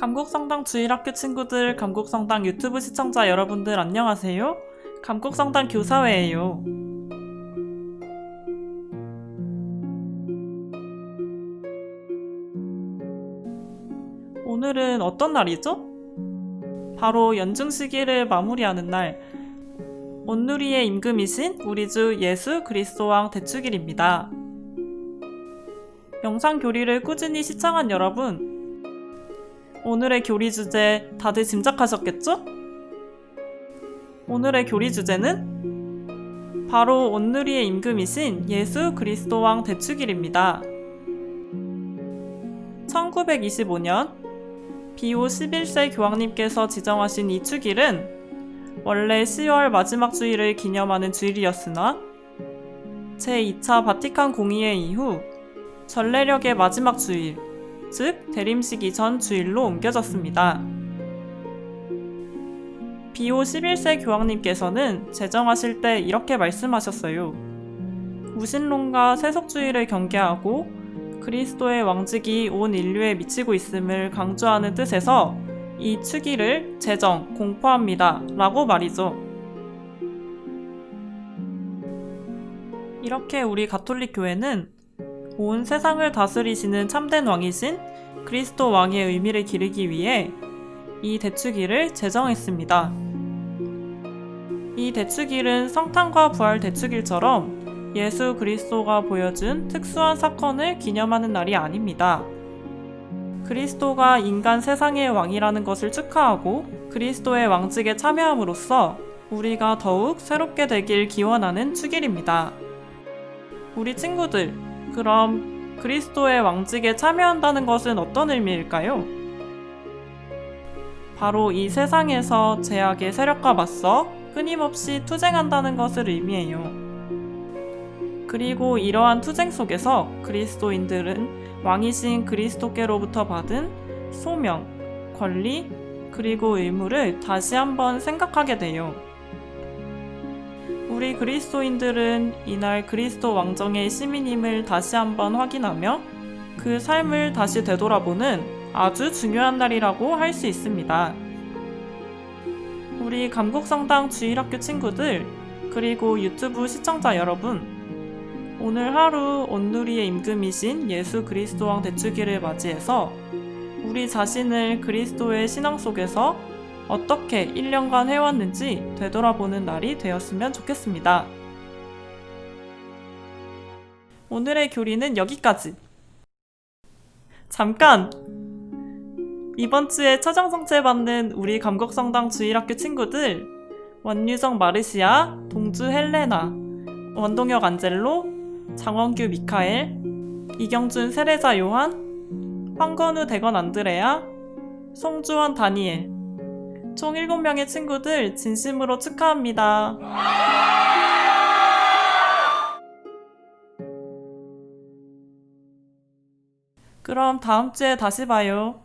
감곡성당 주일학교 친구들, 감곡성당 유튜브 시청자 여러분들 안녕하세요. 감곡성당 교사회예요. 오늘은 어떤 날이죠? 바로 연중 시기를 마무리하는 날, 온누리의 임금이신 우리 주 예수 그리스도 왕 대축일입니다. 영상 교리를 꾸준히 시청한 여러분, 오늘의 교리 주제 다들 짐작하셨겠죠? 오늘의 교리 주제는 바로 온누리의 임금이신 예수 그리스도 왕 대축일입니다. 1925년 비오 11세 교황님께서 지정하신 이 축일은 원래 10월 마지막 주일을 기념하는 주일이었으나 제2차 바티칸 공의회 이후 전래력의 마지막 주일, 즉 대림식 이전 주일로 옮겨졌습니다. 비오 11세 교황님께서는 제정하실 때 이렇게 말씀하셨어요. 무신론과 세속주의를 경계하고 그리스도의 왕직이 온 인류에 미치고 있음을 강조하는 뜻에서 이 축일을 제정, 공포합니다. 라고 말이죠. 이렇게 우리 가톨릭 교회는 온 세상을 다스리시는 참된 왕이신 그리스도 왕의 의미를 기르기 위해 이 대축일을 제정했습니다. 이 대축일은 성탄과 부활 대축일처럼 예수 그리스도가 보여준 특수한 사건을 기념하는 날이 아닙니다. 그리스도가 인간 세상의 왕이라는 것을 축하하고 그리스도의 왕직에 참여함으로써 우리가 더욱 새롭게 되길 기원하는 축일입니다. 우리 친구들, 그럼 그리스도의 왕직에 참여한다는 것은 어떤 의미일까요? 바로 이 세상에서 제약의 세력과 맞서 끊임없이 투쟁한다는 것을 의미해요. 그리고 이러한 투쟁 속에서 그리스도인들은 왕이신 그리스도께로부터 받은 소명, 권리, 그리고 의무를 다시 한번 생각하게 돼요. 우리 그리스도인들은 이날 그리스도 왕정의 시민임을 다시 한번 확인하며 그 삶을 다시 되돌아보는 아주 중요한 날이라고 할 수 있습니다. 우리 감곡성당 주일학교 친구들, 그리고 유튜브 시청자 여러분, 오늘 하루 온누리의 임금이신 예수 그리스도 왕 대축일을 맞이해서 우리 자신을 그리스도의 신앙 속에서 어떻게 1년간 해왔는지 되돌아보는 날이 되었으면 좋겠습니다. 오늘의 교리는 여기까지. 잠깐! 이번 주에 차정 성채받는 우리 감곡성당 주일학교 친구들 원유정 마르시아, 동주 헬레나, 원동혁 안젤로, 장원규 미카엘, 이경준 세레자 요한, 황건우 대건 안드레아, 송주원 다니엘 총 7명의 친구들 진심으로 축하합니다. 그럼 다음 주에 다시 봐요.